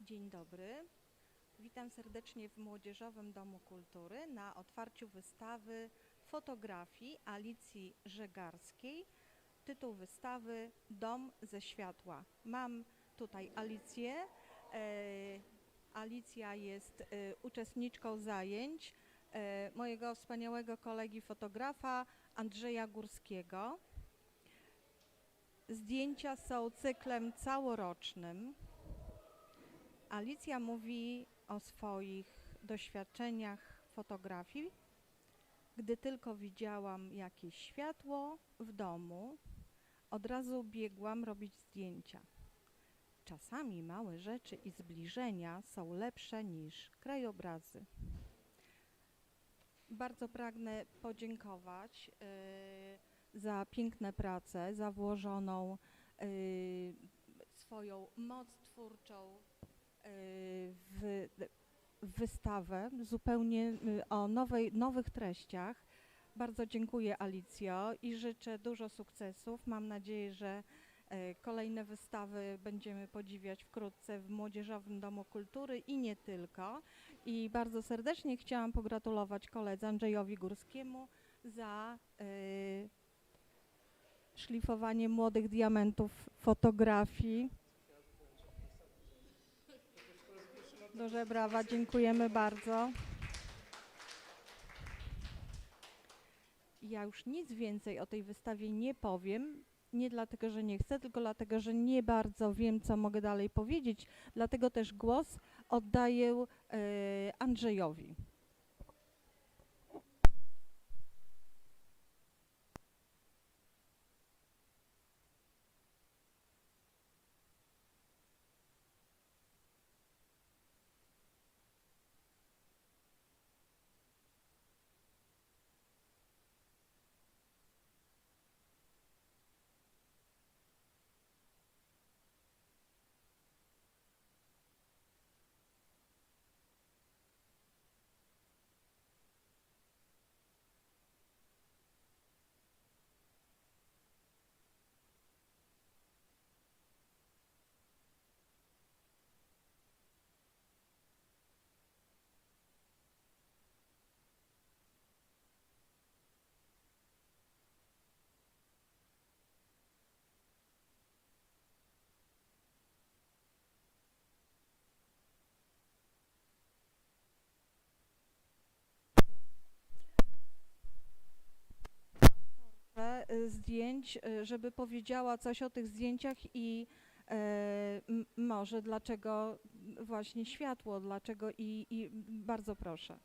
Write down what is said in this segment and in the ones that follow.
Dzień dobry. Witam serdecznie w Młodzieżowym Domu Kultury na otwarciu wystawy fotografii Alicji Żegarskiej. Tytuł wystawy Dom ze światła. Mam tutaj Alicję. E, Alicja jest e, uczestniczką zajęć e, mojego wspaniałego kolegi fotografa Andrzeja Górskiego. Zdjęcia są cyklem całorocznym. Alicja mówi o swoich doświadczeniach fotografii. Gdy tylko widziałam jakieś światło w domu, od razu biegłam robić zdjęcia. Czasami małe rzeczy i zbliżenia są lepsze niż krajobrazy. Bardzo pragnę podziękować y, za piękne prace, za włożoną y, swoją moc twórczą w, wystawę zupełnie y, o nowej, nowych treściach. Bardzo dziękuję Alicjo i życzę dużo sukcesów. Mam nadzieję, że e, kolejne wystawy będziemy podziwiać wkrótce w Młodzieżowym Domu Kultury i nie tylko. I bardzo serdecznie chciałam pogratulować koledze Andrzejowi Górskiemu za e, szlifowanie młodych diamentów fotografii. Duże brawa, dziękujemy bardzo. Ja już nic więcej o tej wystawie nie powiem. Nie dlatego, że nie chcę, tylko dlatego, że nie bardzo wiem, co mogę dalej powiedzieć. Dlatego też głos oddaję e, Andrzejowi. e, zdjęć, e, żeby powiedziała coś o tych zdjęciach i e, może dlaczego właśnie światło, dlaczego i, i bardzo proszę.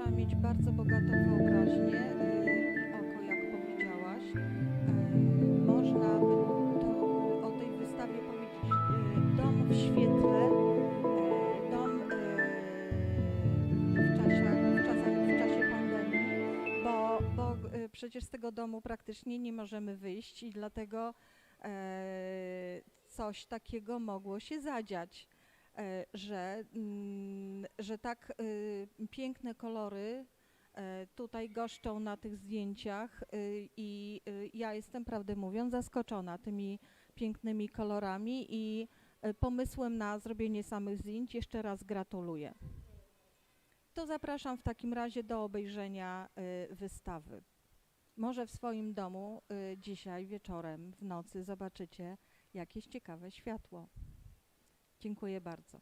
Trzeba mieć bardzo bogatą wyobraźnię y, i oko, jak powiedziałaś. Y, można by to o tej wystawie powiedzieć y, dom w świetle, dom w, czasie, w, czasach, w czasie pandemii, bo, bo przecież z tego domu praktycznie nie możemy wyjść i dlatego e, coś takiego mogło się zadziać, e, że, mm, że tak y, piękne kolory e, tutaj goszczą na tych zdjęciach y, i y, ja jestem, prawdę mówiąc, zaskoczona tymi pięknymi kolorami i e, pomysłem na zrobienie samych zdjęć. Jeszcze raz gratuluję. To zapraszam w takim razie do obejrzenia wystawy. Może w swoim domu dzisiaj wieczorem, w nocy zobaczycie jakieś ciekawe światło. Dziękuję bardzo.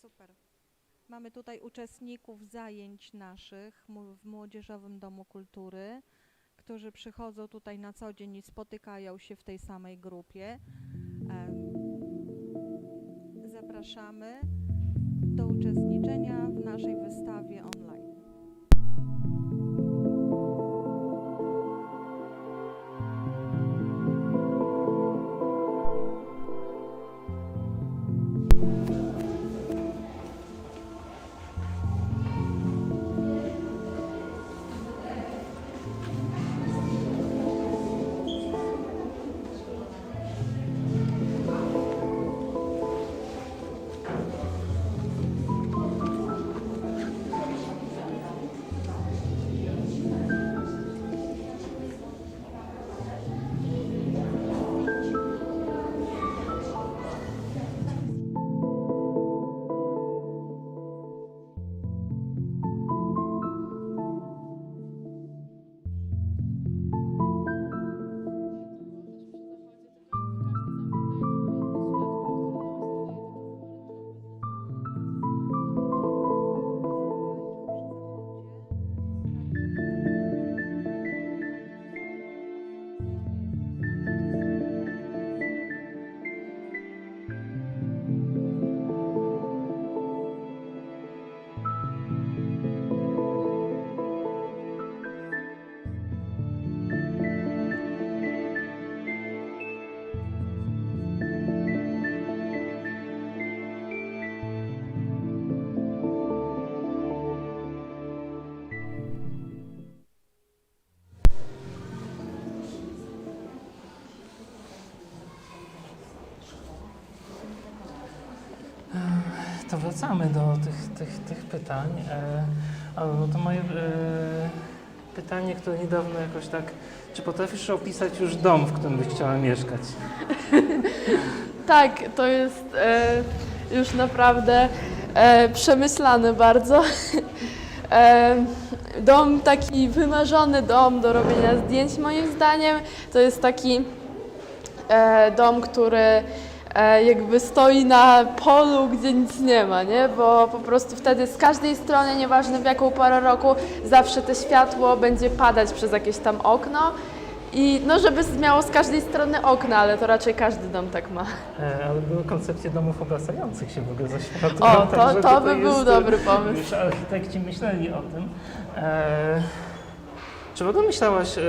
Super. Mamy tutaj uczestników zajęć naszych w Młodzieżowym Domu Kultury, którzy przychodzą tutaj na co dzień i spotykają się w tej samej grupie. Zapraszamy do uczestniczenia w naszej wystawie online. Wracamy do tych, tych, tych pytań. E, to moje e, pytanie, które niedawno jakoś tak. Czy potrafisz opisać już dom, w którym byś chciała mieszkać? Tak, to jest e, już naprawdę e, przemyślane bardzo. E, dom, taki wymarzony dom do robienia zdjęć moim zdaniem. To jest taki e, dom, który jakby stoi na polu, gdzie nic nie ma, nie? Bo po prostu wtedy z każdej strony, nieważne w jaką porę roku, zawsze to światło będzie padać przez jakieś tam okno. I no, żeby miało z każdej strony okna, ale to raczej każdy dom tak ma. E, ale były koncepcje domów obracających się w ogóle ze światłem. O, to, także to by był dobry pomysł. Już architekci myśleli o tym. E, czy w ogóle myślałaś e,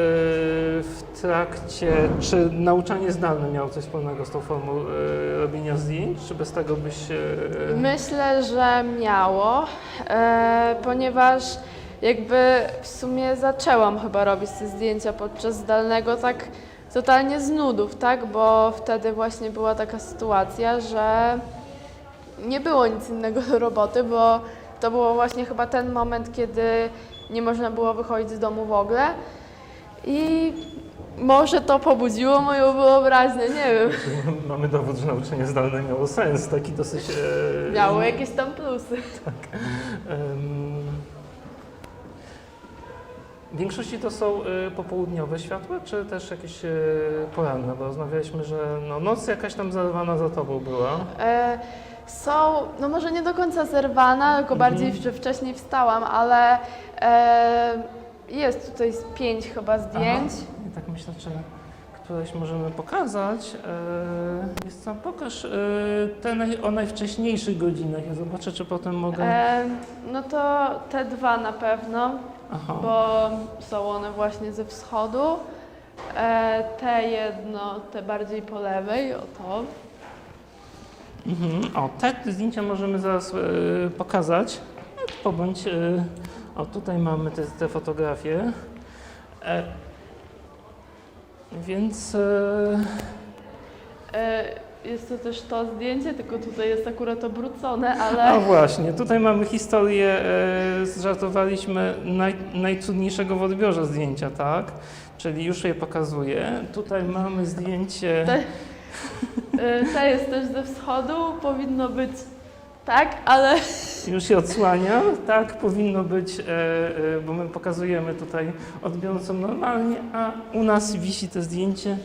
w trakcie, czy nauczanie zdalne miało coś wspólnego z tą formą e, robienia zdjęć, czy bez tego byś... E, Myślę, że miało, e, ponieważ jakby w sumie zaczęłam chyba robić te zdjęcia podczas zdalnego tak totalnie z nudów, tak? Bo wtedy właśnie była taka sytuacja, że nie było nic innego do roboty, bo to było właśnie chyba ten moment, kiedy nie można było wychodzić z domu w ogóle. I może to pobudziło moją wyobraźnię, nie wiem. Mamy dowód, że nauczanie zdalne miało sens, taki dosyć... E, Miało jakieś tam plusy. em, w większości to są e, popołudniowe światła, czy też jakieś e, poranne? Bo rozmawialiśmy, że no, noc jakaś tam zerwana za tobą była. E, są, no może nie do końca zerwana, tylko Mhm. bardziej, że wcześniej wstałam, ale e, jest tutaj z pięć chyba zdjęć. I tak myślę, czy któreś możemy pokazać. E, jest co, pokaż e, te naj, o najwcześniejszych godzinach. Ja zobaczę, czy potem mogę... E, no to te dwa na pewno, Aha. bo są one właśnie ze wschodu. E, te jedno, te bardziej po lewej, o to. Mhm. O, te zdjęcia możemy zaraz e, pokazać. No, Pobądź. E, o, tutaj mamy te, te fotografie. E, więc e, E, jest to też to zdjęcie, tylko tutaj jest akurat obrócone, no ale właśnie, tutaj mamy historię, e, zżartowaliśmy naj, najcudniejszego w odbiorze zdjęcia, tak? Czyli już je pokazuję. Tutaj mamy zdjęcie. Te- e, te jest też ze wschodu, powinno być tak, ale Już się odsłania, tak powinno być, e, e, bo my pokazujemy tutaj odbiorcom normalnie, a u nas wisi to zdjęcie e,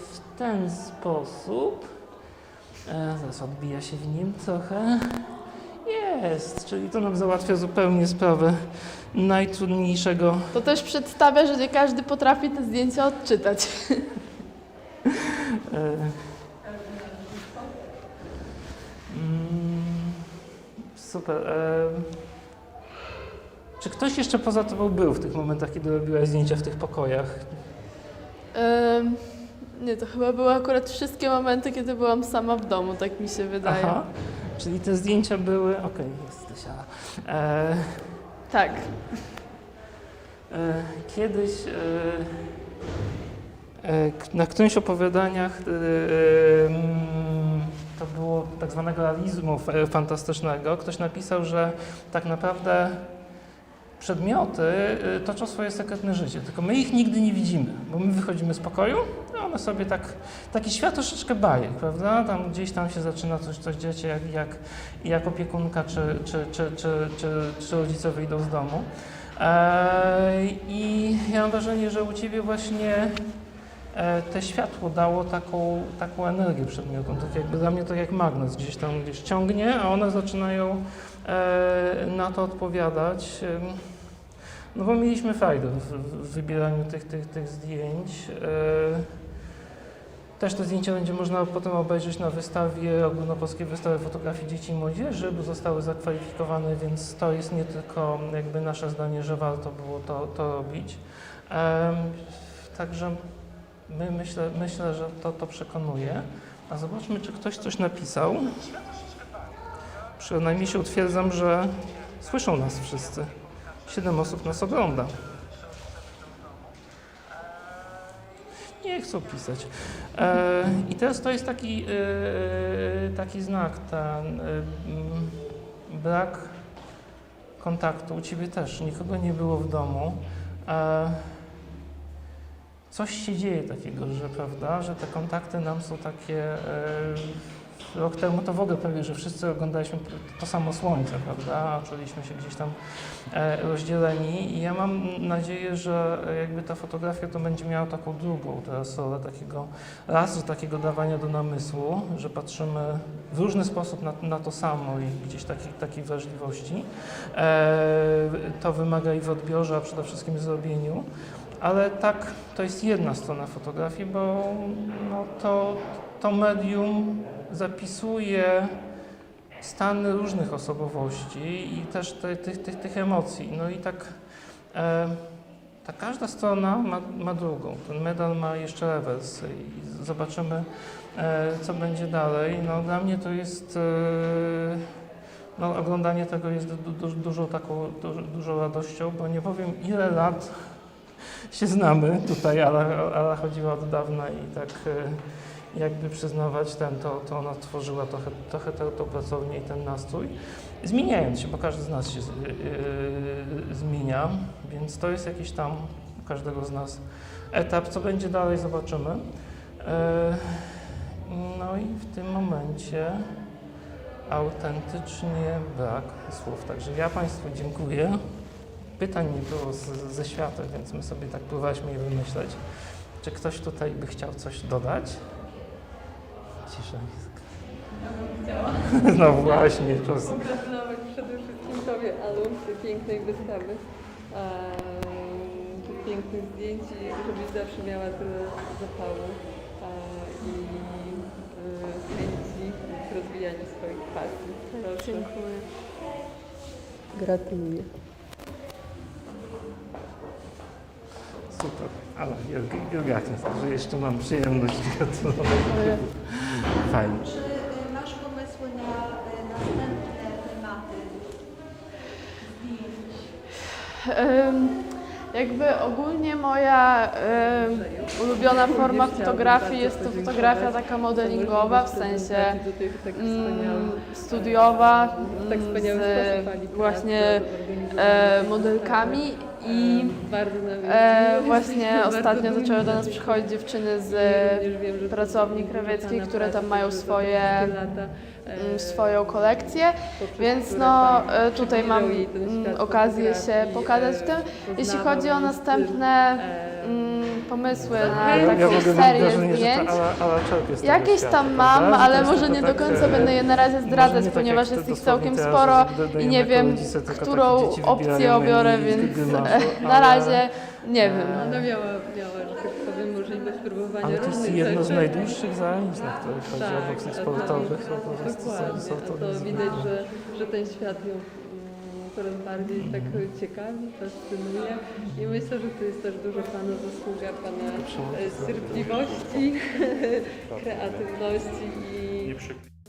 w ten sposób. E, zaraz odbija się w nim trochę. Jest, czyli to nam załatwia zupełnie sprawę najtrudniejszego. to też przedstawia, że nie każdy potrafi te zdjęcia odczytać. E, mm, super. E, czy ktoś jeszcze poza tobą był w tych momentach, kiedy robiłaś zdjęcia w tych pokojach? Nie, to chyba były akurat wszystkie momenty, kiedy byłam sama w domu, tak mi się wydaje. Aha. Czyli te zdjęcia były. Okej, jest Tysia. E, Tak. e, kiedyś e, e, k- na którymś opowiadaniach e, mm, to było tak zwanego realizmu f- fantastycznego. Ktoś napisał, że tak naprawdę przedmioty e, toczą swoje sekretne życie, tylko my ich nigdy nie widzimy, bo my wychodzimy z pokoju, a one sobie tak, taki świat troszeczkę bajek, prawda? Tam gdzieś tam się zaczyna coś, coś dziać, jak, jak, jak opiekunka czy, czy, czy, czy, czy, czy rodzice wyjdą z domu. Eee, I ja mam wrażenie, że u Ciebie właśnie e, te światło dało taką, taką energię przedmiotom. Tak jakby dla mnie to jak magnes gdzieś tam gdzieś ciągnie, a one zaczynają e, na to odpowiadać. No bo mieliśmy frajdę w, w wybieraniu tych, tych, tych zdjęć. E, Też te zdjęcia będzie można potem obejrzeć na wystawie, ogólnopolskiej wystawie fotografii dzieci i młodzieży, bo zostały zakwalifikowane, więc to jest nie tylko jakby nasze zdanie, że warto było to, to robić. Em, Także my myślę, myślę, że to, to przekonuje. A zobaczmy, czy ktoś coś napisał. Przynajmniej się utwierdzam, że słyszą nas wszyscy. Siedem osób nas ogląda. Nie chcą pisać. E, I teraz to jest taki, e, taki znak, ten e, brak kontaktu. U Ciebie też, nikogo nie było w domu. E, coś się dzieje takiego, że prawda, że te kontakty nam są takie. E, rok temu to w ogóle prawie, że wszyscy oglądaliśmy to samo słońce, prawda? Czuliśmy się gdzieś tam e, rozdzieleni i ja mam nadzieję, że jakby ta fotografia to będzie miała taką drugą teraz rolę takiego raz takiego dawania do namysłu, że patrzymy w różny sposób na, na to samo i gdzieś takiej, takiej wrażliwości. E, to wymaga i w odbiorze, a przede wszystkim w zrobieniu. Ale tak, to jest jedna strona fotografii, bo no, to, to medium zapisuje stany różnych osobowości i też te, tych, tych, tych emocji. No i tak e, ta każda strona ma, ma drugą. Ten medal ma jeszcze rewers i zobaczymy, e, co będzie dalej. No, dla mnie to jest. E, no, oglądanie tego jest du, du, dużą taką du, dużą radością, bo nie powiem ile lat się znamy tutaj, ale, ale chodziła od dawna i tak e, jakby przyznawać ten, to, to ona tworzyła trochę, trochę tę tą pracownię i ten nastrój, zmieniając się, bo każdy z nas się e, zmienia, więc to jest jakiś tam każdego z nas etap. Co będzie dalej, zobaczymy. E, No i w tym momencie autentycznie brak słów. Także ja Państwu dziękuję. Pytań nie było z, ze świata, więc my sobie tak próbowaliśmy je wymyśleć. Czy ktoś tutaj by chciał coś dodać? Cisza jest. No właśnie, czas. Pogratulować przede wszystkim Tobie, Alu, tej pięknej wystawy, em, tych pięknych zdjęć i żebyś zawsze miała tyle zapału e, i e, chęci w rozwijaniu swoich pasji. Proszę. Dziękuję. Gratuluję. Super. Ale Jurgatin, że jeszcze mam przyjemność gratulować. Fajnie. Czy y, masz pomysły na y, następne tematy zdjęć? Jakby ogólnie moja ulubiona forma fotografii jest to fotografia taka modelingowa, w sensie mm, studiowa, Tak mm, z właśnie e, modelkami i bardzo e, właśnie ostatnio zaczęły do nas przychodzić dziewczyny z pracowni krawieckiej, które tam mają swoje, mm, swoją kolekcję, więc no e, tutaj mam mm, okazję się pokazać w tym. Jeśli chodzi o następne pomysły. Na Ja, ja taką mieć serię zdjęć, Ala, Ala Jakieś tam mam, to ale może nie do tak, końca e, będę je na razie zdradzać, tak ponieważ jest ich całkiem sporo i nie wiem, którą opcję obiorę, więc na razie nie wiem. Ona miała, miała, że tak powiem, możliwość próbowania Ale to jest jedno z najdłuższych zajęć, na które chodzi Tak, a to- sportowych. To to to widać, że, że ten świat ją coraz bardziej tak ciekawi, fascynuje i myślę, że to jest też dużo Pana zasługa, Pana e, cierpliwości, kreatywności i.